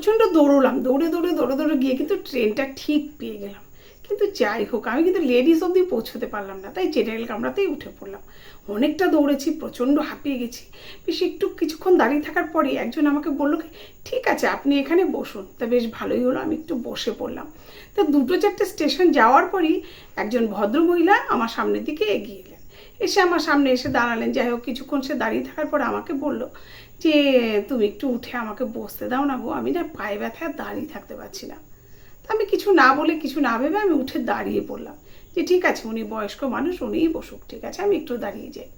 প্রচণ্ড দৌড়লাম, দৌড়ে দৌড়ে দৌড়ে দৌড়ে গিয়ে কিন্তু ট্রেনটা ঠিক পেয়ে গেলাম। কিন্তু যাই হোক, আমি কিন্তু লেডিস অবধি পৌঁছতে পারলাম না, তাই জেনারেল কামরাতেই উঠে পড়লাম। অনেকটা দৌড়েছি, প্রচণ্ড হাঁপিয়ে গেছি। বেশ একটু কিছুক্ষণ দাঁড়িয়ে থাকার পরে একজন আমাকে বলল কি ঠিক আছে, আপনি এখানে বসুন। তা বেশ ভালোই হলো, আমি একটু বসে পড়লাম। তা দুটো চারটে স্টেশন যাওয়ার পরই একজন ভদ্রমহিলা আমার সামনের দিকে এগিয়ে এলেন। এসে আমার সামনে এসে দাঁড়ালেন। যাই হোক, কিছুক্ষণ সে দাঁড়িয়ে থাকার পর আমাকে বলল যে, তুমি একটু উঠে আমাকে বসতে দাও না গো। আমি না পায়ে ব্যথা দাঁড়িয়ে থাকতে পারছি না। তা আমি কিছু না বলে, কিছু না ভেবে আমি উঠে দাঁড়িয়ে পড়লাম। যে, ঠিক আছে, উনি বয়স্ক মানুষ, উনিই বসুক। ঠিক আছে, আমি একটু দাঁড়িয়ে যাই।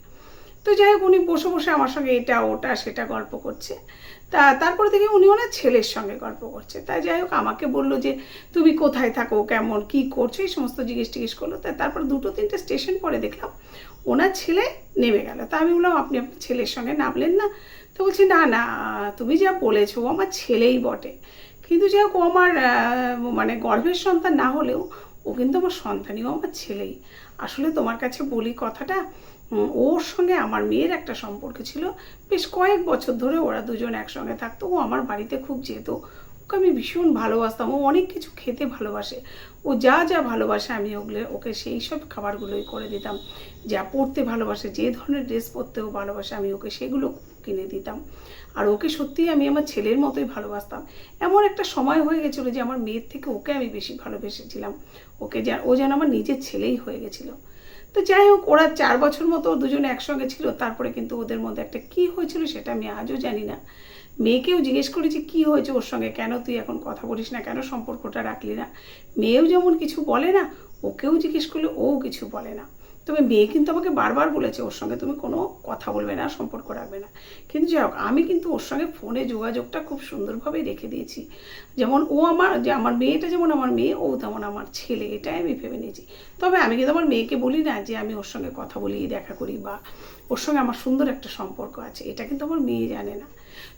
তো যাই হোক, উনি বসে বসে আমার সঙ্গে এটা, ওটা, সেটা গল্প করছে। তা তারপরে দেখি উনি ওনার ছেলের সঙ্গে গল্প করছে। তাই যাই হোক, আমাকে বলল যে, তুমি কোথায় থাকো? কেমন? কি করছ? এই সমস্ত জিজ্ঞেস টিজ্ঞেস করল। তা তারপর দুটো, তিনটে স্টেশন পরে দেখলাম, ওনার ছেলে নেমে গেল। তা আমি বললাম, আপনি আপনার ছেলের সঙ্গে নামলেন না? তো বলছি, না না, তুমি যা বলেছ আমার ছেলেই বটে। কিন্তু যাই হোক আমার মানে গর্ভের সন্তান না হলেও ও কিন্তু আমার সন্তানই ও আমার ছেলেই। আসলে তোমার কাছে বলি কথাটা ওর সঙ্গে আমার মেয়ের একটা সম্পর্ক ছিল। বেশ কয়েক বছর ধরে ওরা দুজন একসঙ্গে থাকতো। ও আমার বাড়িতে খুব যেত। ওকে আমি ভীষণ ভালোবাসতাম। ও অনেক কিছু খেতে ভালোবাসে। ও যা যা ভালোবাসে আমি ওগুলো, ওকে সেই সব খাবারগুলোই করে দিতাম। যা পড়তে ভালোবাসে, যে ধরনের ড্রেস পরতেও ভালোবাসে, আমি ওকে সেগুলো কিনে দিতাম। আর ওকে সত্যিই আমি আমার ছেলের মতোই ভালোবাসতাম। এমন একটা সময় হয়ে গেছিল যে আমার মেয়ের থেকে ওকে আমি বেশি ভালোবেসেছিলাম। ওকে যা, ও যেন আমার নিজের ছেলেই হয়ে গেছিল। তো যাই হোক, ওরা চার বছর মতো দুজনে একসঙ্গে ছিল। তারপরে কিন্তু ওদের মধ্যে একটা কি হয়েছিল সেটা আমি আজও জানি না। মেয়েকেও জিজ্ঞেস করেছি কি হয়েছে ওর সঙ্গে? কেন তুই এখন কথা বলিস না? কেন সম্পর্কটা রাখলি না? মেয়েও যেমন কিছু বলে না, ওকেও জিজ্ঞেস করলে ও কিছু বলে না। তবে মেয়ে কিন্তু আমাকে বারবার বলেছে ওর সঙ্গে তুমি কোনো কথা বলবে না, সম্পর্ক রাখবে না। কিন্তু যাই হোক, আমি কিন্তু ওর সঙ্গে ফোনে যোগাযোগটা খুব সুন্দরভাবে রেখে দিয়েছি। যেমন ও আমার, যে আমার মেয়েটা যেমন আমার মেয়ে, ও তেমন আমার ছেলে, এটাই আমি ভেবে নিয়েছি। তবে আমি কিন্তু আমার মেয়েকে বলি না যে আমি ওর সঙ্গে কথা বলি, দেখা করি বা ওর সঙ্গে আমার সুন্দর একটা সম্পর্ক আছে, এটা কিন্তু আমার মেয়ে জানে না।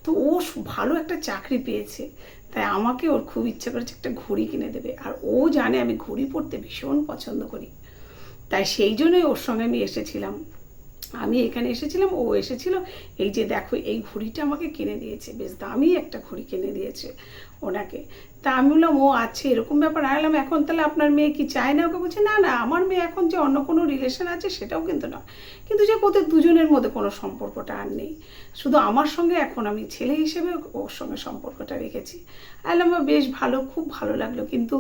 তো ও ভালো একটা চাকরি পেয়েছে, তাই আমাকে ওর খুব ইচ্ছা করেছে একটা ঘড়ি কিনে দেবে। আর ও জানে আমি ঘড়ি পরতে ভীষণ পছন্দ করি। তাই সেই জন্যই ওর সঙ্গে আমি এসেছিলাম। আমি এখানে এসেছিলাম, ও এসেছিল, এই যে দেখো, এই ঘড়িটা আমাকে কিনে দিয়েছে, বেশ দামি একটা ঘড়ি কিনে দিয়েছে। ওনাকে। তা আমি বললাম, ও আছে এরকম ব্যাপার। আনলাম এখন তাহলে আপনার মেয়ে কি চায় না ওকে? বলছে, না না, আমার মেয়ে এখন যে অন্য কোনো রিলেশন আছে সেটাও কিন্তু নয়। কিন্তু যে ওদের দুজনের মধ্যে কোনো সম্পর্কটা আর নেই। শুধু আমার সঙ্গে, এখন আমি ছেলে হিসেবে ওর সঙ্গে সম্পর্কটা রেখেছি। আলাম বেশ ভালো, খুব ভালো লাগল। কিন্তু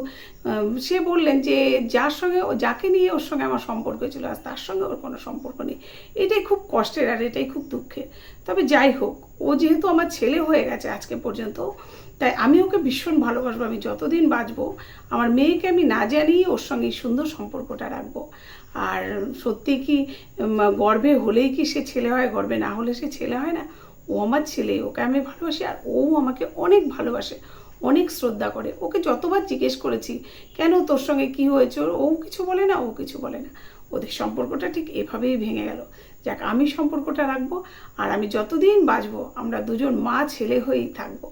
সে বললেন যে, যার সঙ্গে ও, যাকে নিয়ে ওর সঙ্গে আমার সম্পর্ক ছিল আর তার সঙ্গে ওর কোনো সম্পর্ক নেই। এটাই খুব কষ্টের আর এটাই খুব দুঃখের। তবে যাই হোক ও যেহেতু আমার ছেলে হয়ে গেছে আজকে পর্যন্ত, তাই আমি ওকে ভীষণ ভালোবাসবো, আমি যতদিন বাঁচবো, আমার মেয়েকে আমি না জানিয়ে ওর সঙ্গে সুন্দর সম্পর্কটা রাখব। আর সত্যি কি গর্বে হলেই কি সে ছেলে হয় গর্বে না হলে সে ছেলে হয় না? ও আমার ছেলে, ওকে আমি ভালোবাসি আর ও আমাকে অনেক ভালোবাসে। অনেক শ্রদ্ধা করে। ওকে যতবার জিজ্ঞেস করেছি, কেন তোর সঙ্গে কি হয়েছে? ওর ও কিছু বলে না, ও কিছু বলে না। ওদের সম্পর্কটা ঠিক এভাবেই ভেঙে গেল। যাক, আমি সম্পর্কটা রাখব আর আমি যতদিন বাঁচবো, আমরা দুজন মা ছেলে হয়েই থাকব।